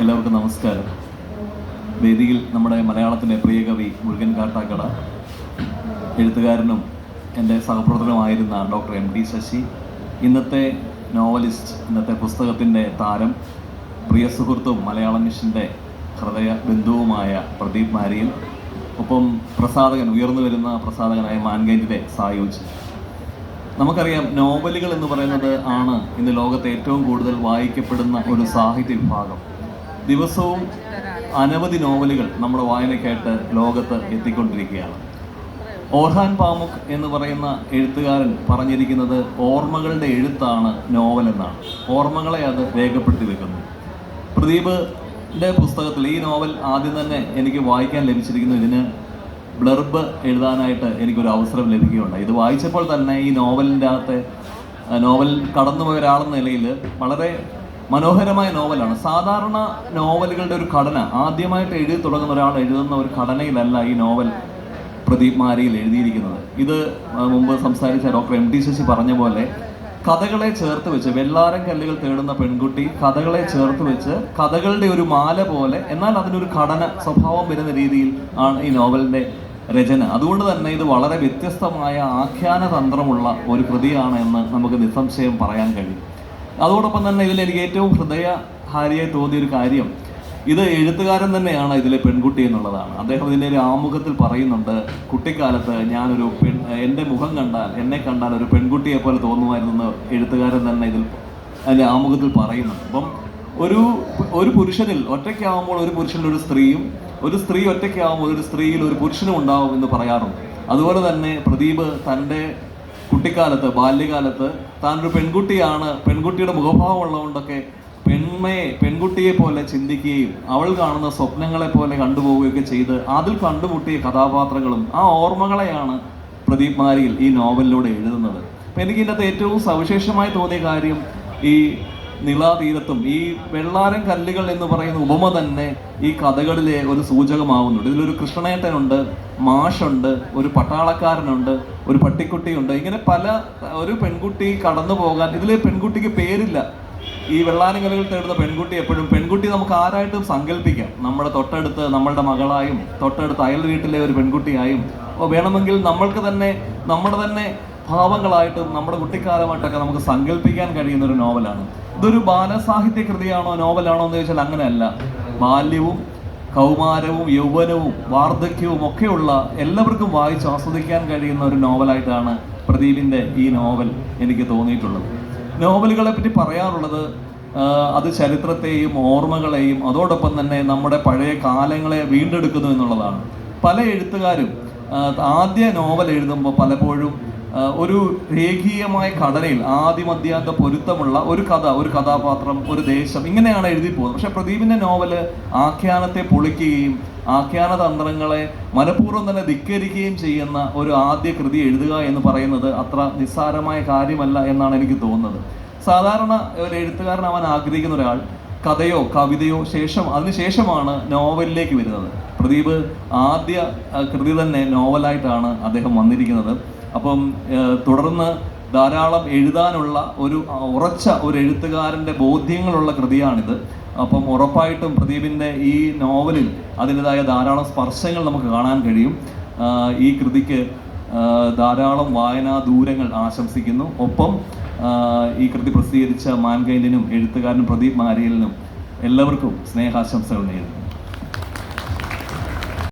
എല്ലാവർക്കും നമസ്കാരം. വേദിയിൽ നമ്മുടെ മലയാളത്തിലെ പ്രിയ കവി മുരുകൻ കാട്ടാക്കട എഴുത്തുകാരനും എന്റെ സഹപ്രവർത്തനമായിരുന്ന ഡോക്ടർ എം ടി ശശി ഇന്നത്തെ നോവലിസ്റ്റ് ഇന്നത്തെ പുസ്തകത്തിന്റെ താരം പ്രിയ സുഹൃത്തും മലയാള മിഷന്റെ ഹൃദയ ബന്ധുവുമായ പ്രദീപ് മാരിയിൽ ഒപ്പം പ്രസാധകൻ ഉയർന്നു വരുന്ന പ്രസാധകനായ മാൻഗൈന്റെ സായൂജ്. നമുക്കറിയാം നോവലുകൾ എന്ന് പറയുന്നത് ആണ് ഇന്ന് ലോകത്തെ ഏറ്റവും കൂടുതൽ വായിക്കപ്പെടുന്ന ഒരു സാഹിത്യ വിഭാഗം. ദിവസവും അനവധി നോവലുകൾ നമ്മുടെ വായനയ്ക്കായിട്ട് ലോകത്ത് എത്തിക്കൊണ്ടിരിക്കുകയാണ്. ഓർഹാൻ പാമുക് എന്ന് പറയുന്ന എഴുത്തുകാരൻ പറഞ്ഞിരിക്കുന്നത് ഓർമ്മകളുടെ എഴുത്താണ് നോവൽ എന്നാണ്. ഓർമ്മകളെ അത് രേഖപ്പെടുത്തി വെക്കുന്നു. പ്രദീപിന്റെ പുസ്തകത്തിൽ ഈ നോവൽ ആദ്യം തന്നെ എനിക്ക് വായിക്കാൻ ലഭിച്ചിരിക്കുന്നു. ഇതിന് ബ്ലർബ് എഴുതാനായിട്ട് എനിക്കൊരു അവസരം ലഭിക്കുകയുണ്ടായി. ഇത് വായിച്ചപ്പോൾ തന്നെ ഈ നോവലിന്റെ അകത്തെ നോവൽ കടന്നുപോയ ഒരാളെന്ന നിലയിൽ വളരെ മനോഹരമായ നോവലാണ്. സാധാരണ നോവലുകളുടെ ഒരു ഘടന ആദ്യമായിട്ട് എഴുതി തുടങ്ങുന്ന ഒരാൾ എഴുതുന്ന ഒരു ഘടനയിലല്ല ഈ നോവൽ പ്രദീപ് മാരിയിൽ എഴുതിയിരിക്കുന്നത്. ഇത് മുമ്പ് സംസാരിച്ച ഡോക്ടർ എം ടി ശശി പറഞ്ഞ പോലെ കഥകളെ ചേർത്ത് വെച്ച് വെള്ളാരം കല്ലുകൾ തേടുന്ന പെൺകുട്ടി കഥകളെ ചേർത്ത് വെച്ച് കഥകളുടെ ഒരു മാല പോലെ എന്നാൽ അതിനൊരു ഘടന സ്വഭാവം വരുന്ന രീതിയിൽ ആണ് ഈ നോവലിന്റെ രചന. അതുകൊണ്ട് തന്നെ ഇത് വളരെ വ്യത്യസ്തമായ ആഖ്യാന തന്ത്രമുള്ള ഒരു കൃതിയാണ് എന്ന് നമുക്ക് നിസ്സംശയം പറയാൻ കഴിയും. അതോടൊപ്പം തന്നെ ഇതിൽ എനിക്ക് ഏറ്റവും ഹൃദയഹാരിയായി തോന്നിയ ഒരു കാര്യം ഇത് എഴുത്തുകാരൻ തന്നെയാണ് ഇതിലെ പെൺകുട്ടി എന്നുള്ളതാണ്. അദ്ദേഹം ഇതിന്റെ ഒരു ആമുഖത്തിൽ പറയുന്നുണ്ട് കുട്ടിക്കാലത്ത് ഞാനൊരു പെൺ എന്റെ മുഖം കണ്ടാൽ എന്നെ കണ്ടാൽ ഒരു പെൺകുട്ടിയെ പോലെ തോന്നുമായിരുന്നു എഴുത്തുകാരൻ തന്നെ ഇതിൽ അതിന്റെ ആമുഖത്തിൽ പറയുന്നുണ്ട്. അപ്പം ഒരു ഒരു പുരുഷനിൽ ഒറ്റയ്ക്കാവുമ്പോൾ ഒരു പുരുഷനിൽ ഒരു സ്ത്രീയും ഒരു സ്ത്രീ ഒറ്റയ്ക്കാവുമ്പോൾ ഒരു സ്ത്രീയിൽ ഒരു പുരുഷനും ഉണ്ടാവും എന്ന് പറയാറുണ്ട്. അതുപോലെ തന്നെ പ്രദീപ് തന്റെ കുട്ടിക്കാലത്ത് ബാല്യകാലത്ത് താൻ ഒരു പെൺകുട്ടിയാണ് പെൺകുട്ടിയുടെ മുഖഭാവം ഉള്ളതുകൊണ്ടൊക്കെ പെൺമയെ പെൺകുട്ടിയെ പോലെ ചിന്തിക്കുകയും അവൾ കാണുന്ന സ്വപ്നങ്ങളെ പോലെ കണ്ടുപോവുകയൊക്കെ ചെയ്ത് അതിൽ കണ്ടുമുട്ടിയ കഥാപാത്രങ്ങളും ആ ഓർമ്മകളെയാണ് പ്രദീപ് മാരിയിൽ ഈ നോവലിലൂടെ എഴുതുന്നത്. അപ്പം എനിക്ക് ഏറ്റവും സവിശേഷമായി തോന്നിയ കാര്യം ഈ നിളാതീരത്തും ഈ വെള്ളാരം കല്ലുകൾ എന്ന് പറയുന്ന ഉപമ തന്നെ ഈ കഥകളിലെ ഒരു സൂചകമാവുന്നുണ്ട്. ഇതിലൊരു കൃഷ്ണേട്ടനുണ്ട് മാഷുണ്ട് ഒരു പട്ടാളക്കാരനുണ്ട് ഒരു പട്ടിക്കുട്ടിയുണ്ട്. ഇങ്ങനെ പല ഒരു പെൺകുട്ടി കടന്നു പോകാൻ ഇതിലെ പെൺകുട്ടിക്ക് പേരില്ല. ഈ വെള്ളാരങ്കലുകൾ തേടുന്ന പെൺകുട്ടി എപ്പോഴും പെൺകുട്ടി നമുക്ക് ആരായിട്ടും സങ്കല്പിക്കാം. നമ്മുടെ തൊട്ടടുത്ത് നമ്മളുടെ മകളായും തൊട്ടടുത്ത് അയൽ വീട്ടിലെ ഒരു പെൺകുട്ടിയായും വേണമെങ്കിൽ നമ്മൾക്ക് തന്നെ നമ്മുടെ തന്നെ ഭാവങ്ങളായിട്ടും നമ്മുടെ കുട്ടിക്കാലമായിട്ടൊക്കെ നമുക്ക് സങ്കല്പിക്കാൻ കഴിയുന്ന ഒരു നോവലാണ്. ഇതൊരു ബാലസാഹിത്യ കൃതിയാണോ നോവലാണോ എന്ന് ചോദിച്ചാൽ അങ്ങനെയല്ല. ബാല്യവും കൗമാരവും യൗവനവും വാർദ്ധക്യവും ഒക്കെയുള്ള എല്ലാവർക്കും വായിച്ച് ആസ്വദിക്കാൻ കഴിയുന്ന ഒരു നോവലായിട്ടാണ് പ്രദീപിന്റെ ഈ നോവൽ എനിക്ക് തോന്നിയിട്ടുള്ളത്. നോവലുകളെ പറ്റി പറയാറുള്ളത് അത് ചരിത്രത്തെയും ഓർമ്മകളെയും അതോടൊപ്പം തന്നെ നമ്മുടെ പഴയ കാലങ്ങളെ വീണ്ടെടുക്കുന്നു എന്നുള്ളതാണ്. പല എഴുത്തുകാരും ആദ്യ നോവൽ എഴുതുമ്പോൾ പലപ്പോഴും ഒരു രേഖീയമായ ഘടനയിൽ ആദ്യമധ്യാന്ത പൊരുത്തമുള്ള ഒരു കഥ ഒരു കഥാപാത്രം ഒരു ദേശം ഇങ്ങനെയാണ് എഴുതി പോകുന്നത്. പക്ഷെ പ്രദീപിന്റെ നോവൽ ആഖ്യാനത്തെ പൊളിക്കുകയും ആഖ്യാന തന്ത്രങ്ങളെ മനഃപൂർവം തന്നെ ധിക്കരിക്കുകയും ചെയ്യുന്ന ഒരു ആദ്യ കൃതി എഴുതുക എന്ന് പറയുന്നത് അത്ര നിസ്സാരമായ കാര്യമല്ല എന്നാണ് എനിക്ക് തോന്നുന്നത്. സാധാരണ ഒരു എഴുത്തുകാരനാവാൻ ആഗ്രഹിക്കുന്ന ഒരാൾ കഥയോ കവിതയോ ശേഷം അതിനുശേഷമാണ് നോവലിലേക്ക് വരുന്നത്. പ്രദീപ് ആദ്യ കൃതി തന്നെ നോവലായിട്ടാണ് അദ്ദേഹം വന്നിരിക്കുന്നത്. അപ്പം തുടർന്ന് ധാരാളം എഴുതാനുള്ള ഒരു ഉറച്ച ഒരു എഴുത്തുകാരന്റെ ബോധ്യങ്ങളുള്ള കൃതിയാണിത്. അപ്പം ഉറപ്പായിട്ടും പ്രദീപിന്റെ ഈ നോവലിൽ അതിന്റെതായ ധാരാളം സ്പർശങ്ങൾ നമുക്ക് കാണാൻ കഴിയും. ഈ കൃതിക്ക് ധാരാളം വായനാ ദൂരങ്ങൾ ആശംസിക്കുന്നു. ഒപ്പം ഈ കൃതി പ്രസിദ്ധീകരിച്ച മാൻകൈൻഡിനും എഴുത്തുകാരനും പ്രദീപ് മാരിയലിനും എല്ലാവർക്കും സ്നേഹാശംസകൾ നേരുന്നു.